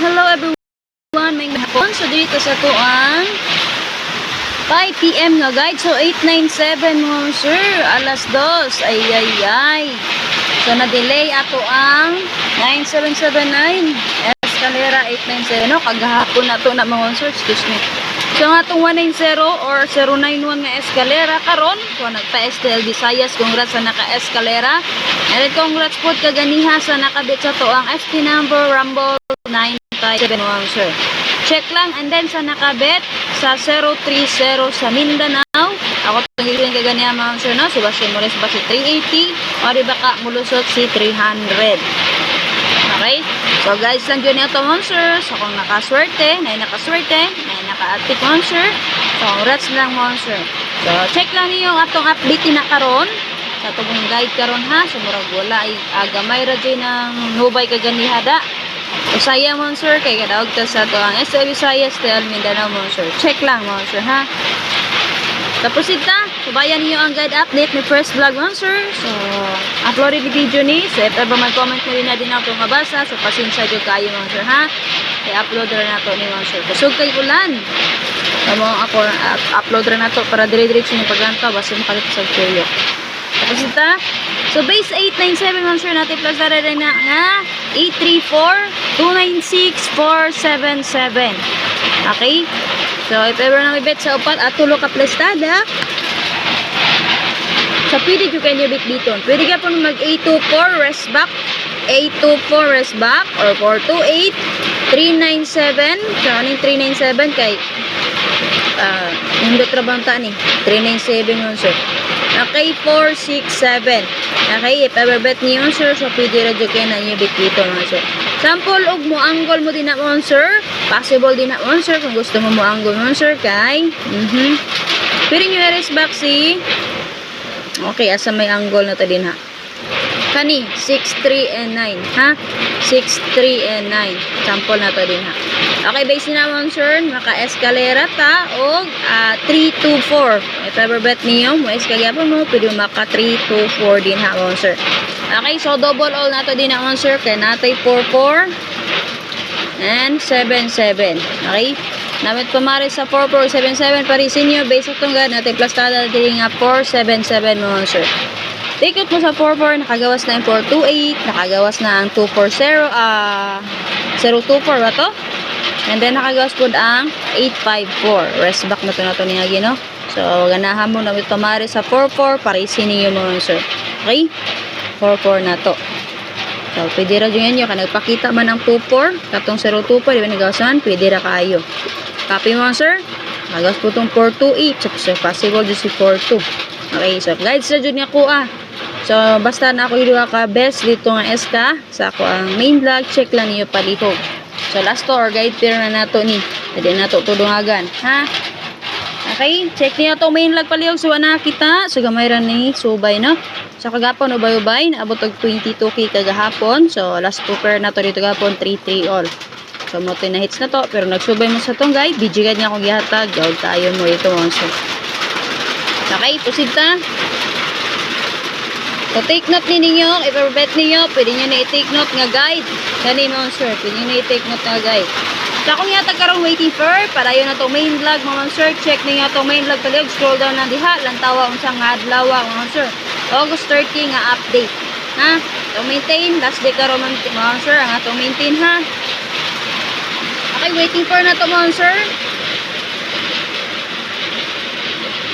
hello everyone. May hapon. So, dito sa to ang 5pm nga guide. So, 897 mo, sir. Alas 2. Ay, ay, ay. So, na-delay ato ang 9779. Escalera 897. No, kagahapon na to na mga sir. Excuse me. So, ang atong 190 or 091 nga escalera karon so nagpa-STL Visayas. Congrats sa naka-escalera. And congrats po kaganiha sa nakabit sa to ang FT number Rumble 957 sir. Check lang and then sa nakabit sa 030 sa Mindanao. Ako tangilin kaganiha mga sir no. Sebastian Morales ba si 380 o di ba ka mulusot si 300. Okay? So guys, lang yun ito monsters. So kung nakaswerte, na nakaswerte, na naka-active monster. So congrats lang monster. So check lang niyo ang atong update na karon sa tubong guide karon ha. So murag wala ay agamay ra ng nubay kaganihada. Usaya monster kay kadawag ta sa to ang SL Visayas Tel Mindanao monster. Check lang monster ha. Tapos ita, subayan niyo ang guide update ni First Vlog Monster. So, uploaded yung video ni. So, if ever may comment mo rin na din ako mabasa, so pasensya dyo kayo Monster ha. Kaya upload rin na to ni Monster. Kusog kay ulan. Tamo ako, up- upload rin na to para dire-diretso yung paglantaw. Basta makalit sa tuyo. Tapos ita, so base 897 Monster natin plus na rin na nga 834-296-477. Okay? So, if ever na may bet sa upat at tulo ka plastada, sa pwede yung kayo bet dito. Pwede ka po mag-824 rest back, 824 rest back, or 428, 397, so ano yung 397 kay, ah, yung dotrabanta ni, 397 yun sir. Okay, 467. Okay, if ever bet niyo sir, so pwede radyo kayo na niyo bet dito mga sir. Sample og mo angle mo din na mo sir. Possible din na mo sir kung gusto mo mo angle mo sir kay. Mhm. Pwede niyo i-rest back Okay, asa may angle na to din ha. Kani, 6, 3, and 9. Ha? 6, 3, and 9. Sample na to din ha. Okay, base na naman sir, maka-escalera ta o 3, 2, 4. If ever bet niyo, mo escalera mo, pwede mo maka 3, 2, 4 din ha, mga sir. Okay, so double all na to din ha, mga sir. Kaya natay 4, 4 and 7, 7. Okay? Namit pamari sa 4477 parisin nyo base sa tungga natin plus tada din nga 477 mga sir. Take out mo sa 44 nakagawas na yung 428 nakagawas na ang 240 ah 024 ba to? And then nakagawas po ang 854 rest back na to na to niya gino. So ganahan mo namit pamari sa 44 parisin niyo mga sir. Okay? 44 na to. So, pwede ra dyan yun. Kaya nagpakita man ang 24, katong 024, di ba nagawasan? Pwede ra kayo. Copy mo, sir. Nagas po itong 428. So, possible dyan si 42. Okay, so, guides na dyan ako ah. So, basta na ako yung ka best dito nga SK. Sa ako ang main vlog, check lang niyo palihog. So, last to or guide pair na nato ni. Pwede nato tudungagan. Ha? Okay, check niyo to main vlog palihog. So, na kita. So, gamay ra ni subay, no? Sa kagapon, ubay-ubay, naabot og 22k kagahapon. So, last two pair na to dito gapon, 3-3 all. So, mo na hits na to. Pero nagsubay mo sa tong guy, bidyo niya akong gihatag. Gawag tayo mo ito, monster. Okay, pusid ta. So, take note ni ninyo. If ever bet ninyo, pwede nyo na i-take note nga guide. Gani, monster. Pwede nyo na i-take note nga guide. Sa akong yata karong waiting for, para yun na to main vlog, mga monster. Check ninyo to main vlog palig. Scroll down na diha. Lantawa unsang nga adlaw, mga monster. August 30 nga update. Ha? To maintain, last day karon man monster ang ato maintain ha. Okay, waiting for na to monster.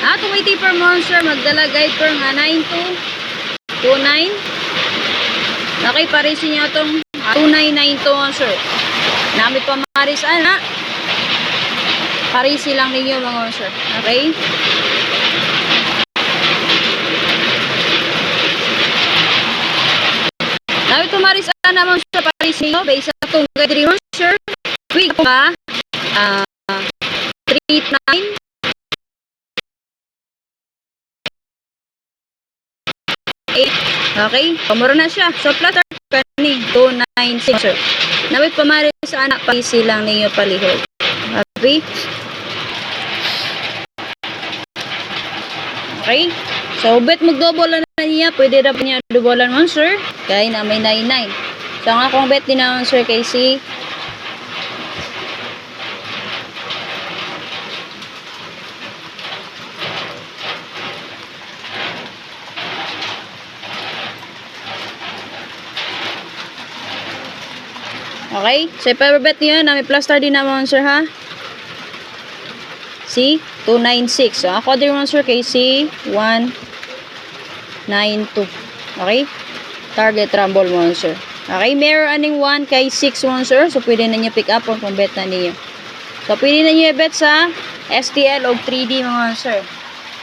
Ah, to waiting for monster magdala guide for nga 9229. Okay, parisin niyo tong 2992 monster. Namit pa maris ana. Parisi lang ninyo mga monster. Okay? Nabi tumari sa naman sa Paris niyo based sa itong guide monster. Quick pa. Ah, 39 Okay? Pamuro na siya. So, plus kani 296 sir. Nawit pamari sa anak pa silang ninyo palihog. Okay? Okay? So, bet mag-double na niya. Pwede na niya double mo, sir. Kaya na may 99. So, ang akong bet din naman, sir, kay Okay? So, ipa-bet niyo na may plaster din naman, sir, ha? C, 296. So, ako din naman, sir, kay C, 192. Okay? Target rumble monster. Okay, meron aning 1 kay 6 monster. So, pwede na niyo pick up or kung bet na niyo. So, pwede na niyo i-bet sa STL o 3D mga monster.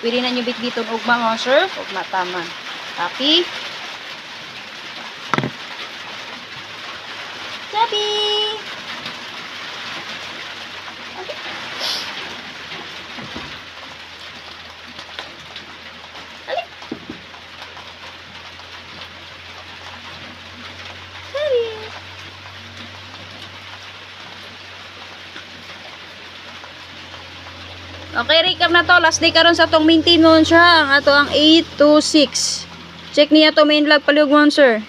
Pwede na niyo bit dito og mga monster o mataman. Copy. Copy. Okay, recap na to. Last day karon sa tong maintain mo siya. Ang ato ang 826. Check niya to main log paliog mo sir.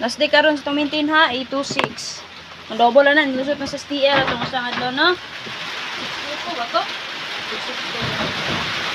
Last day karon sa tong maintain ha. 826. Ang double na na. Nilusot na sa STL. Itong usang adlaw no. Ito ba to? 826.